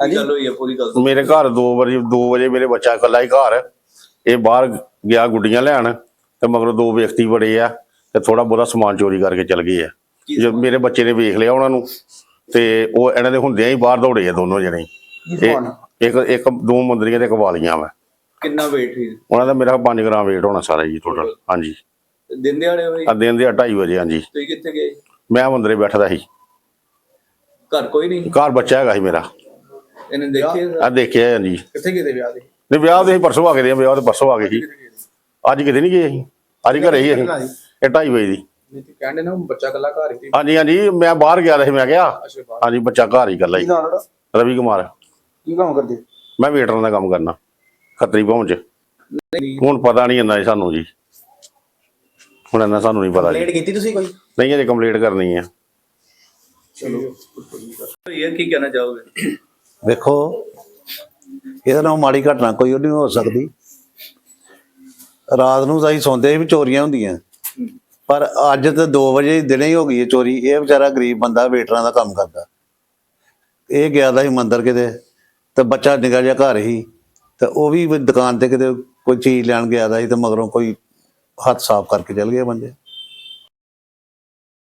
ਕੀ ਗੱਲ ਹੋਈ ਹੈ ਪੂਰੀ ਗੱਲ ਮੇਰੇ ਘਰ 2 ਵਜੇ 2 ਵਜੇ ਮੇਰੇ ਬੱਚਾ ਇਕੱਲਾ ਹੀ ਘਰ। ਇਹ ਬਾਹਰ ਗਿਆ ਗੁੱਡੀਆਂ ਲੈਣ ਤੇ ਮਗਰੋਂ ਦੋ ਵਿਅਕਤੀ ਬੜੇ ਆ ਤੇ ਥੋੜਾ ਬਹੁਤਾ ਸਮਾਨ ਚੋਰੀ ਕਰਕੇ ਚਲ ਗਏ ਆ। ਜਦ ਮੇਰੇ ਬੱਚੇ ਨੇ ਵੇਖ ਲਿਆ ਉਹਨਾਂ ਨੂੰ ਤੇ ਉਹ ਇਹਨਾਂ ਦੇ ਹੁੰਦਿਆਂ ਹੀ ਬਾਹਰ ਦੌੜੇ ਆ ਦੋਨੋਂ ਜਣੇ। ਇੱਕ ਇੱਕ ਦੋ ਮੁੰਦਰੀਆਂ ਤੇ ਇੱਕ ਵਾਲੀਆਂ ਵਾ। ਕਿੰਨਾ weight ਸੀ? ਉਹਨਾਂ ਦਾ ਮੇਰਾ 5 ਗ੍ਰਾਮ weight ਹੋਣਾ ਸਾਰਾ ਜੀ ਟੋਟਲ ਹਾਂਜੀ। ਦਿਨ ਹੋਈ ਆ ਦਿਨ ਦੇ 2:30 ਵਜੇ ਹਾਂਜੀ। ਤੁਸੀਂ ਕਿੱਥੇ ਗਏ? ਮੈਂ ਮੰਦਰੇ ਬੈਠਦਾ ਸੀ। ਘਰ ਕੋਈ ਨਹੀਂ? ਘਰ ਬੱਚਾ ਹੈਗਾ ਸੀ ਮੇਰਾ। ਇਹਨੇ ਦੇਖੇ ਆ ਦੇਖਿਆ ਹਾਂਜੀ ਕਿੱਥੇ ਗਏ ਤੇ ਵਿਆਹ ਦੇ? ਨਹੀਂ ਵਿਆਹ ਦੇ ਅਸੀਂ ਪਰਸੋਂ ਆ ਗਏ ਦੇ ਆ, ਵਿਆਹ ਤੇ ਪਰਸੋਂ ਆ ਗਏ ਸੀ। ਅੱਜ ਕਿਤੇ ਨਹੀਂ ਗਏ ਅਸੀਂ। ਅੱਜ ਘਰੇ ਹੀ ਅਸੀਂ। ਇਹ 2:30 ਵਜੇ ਦੀ। ਨਹੀਂ ਤੇ ਕਹਿੰਦੇ ਨਾ ਬੱਚਾ ਕੱਲਾ ਘਰ ਹੀ ਸੀ। ਹਾਂਜੀ ਹਾਂਜੀ ਮੈਂ ਬਾਹਰ ਗਿਆ ਸੀ ਮੈਂ ਕਿਹਾ। ਅੱਛਾ ਬਾਹਰ। ਹਾਂਜੀ ਬੱਚਾ ਘਰ ਹੀ ਇਕੱਲਾ ਹੀ। ਰਵੀ ਕੁਮਾਰ। ਕੀ ਕੰਮ ਕਰਦੇ? ਮੈਂ ਵੇਟਰਾਂ ਦਾ ਕੰਮ ਕਰਨਾ ਖੱਤਰੀ ਪਹੁੰਚ ਨਹੀਂ। ਹੁਣ ਪਤਾ ਨਹੀਂ ਇੰਨਾ ਜੀ ਸਾਨੂੰ ਜੀ। ਹੁਣ ਇੰਨਾ ਸਾਨੂੰ ਨਹੀਂ ਪਤਾ ਜੀ। ਕੀਤੀ ਤੁਸੀਂ ਕੋਈ? ਨਹੀਂ ਅਜੇ ਕੰਪਲੀਟ ਕਰਨੀ ਹੈ। ਚਲੋ। ਹੋਈ ਹੈ ਕੀ ਕਹਿਣਾ ਚਾਹੋਗੇ? ਵੇਖੋ, ਇਹਦੇ ਨਾਲ ਮਾੜੀ ਘਟਨਾ ਕੋਈ ਨਹੀਂ ਹੋ ਸਕਦੀ। ਰਾਤ ਨੂੰ ਤਾਂ ਅਸੀਂ ਸੌਂਦੇ ਸੀ ਵੀ ਚੋਰੀਆਂ ਹੁੰਦੀਆਂ। ਪਰ ਅੱਜ ਤਾਂ 2 ਵਜੇ ਦਿਨੇ ਹੀ ਹੋ ਗਈ ਹੈ ਚੋਰੀ। ਇਹ ਵਿਚਾਰਾ ਗਰੀਬ ਬੰਦਾ, ਵੇਟਰਾਂ ਦਾ ਕੰਮ ਕਰਦਾ। ਇਹ ਗਿਆ ਦਾ ਸੀ ਮੰਦਰ ਕਿਤੇ, ਤੇ ਬੱਚਾ ਨਿਕਲ ਜਿਹਾ ਘਰ ਹੀ ਤੇ ਉਹ ਵੀ ਦੁਕਾਨ ਤੇ ਕਿਤੇ ਕੋਈ ਚੀਜ਼ ਲੈਣ ਗਿਆ ਦਾ ਸੀ ਤੇ ਮਗਰੋਂ ਕੋਈ ਹੱਥ ਸਾਫ਼ ਕਰਕੇ ਚਲ ਗਿਆ ਬੰਦੇ।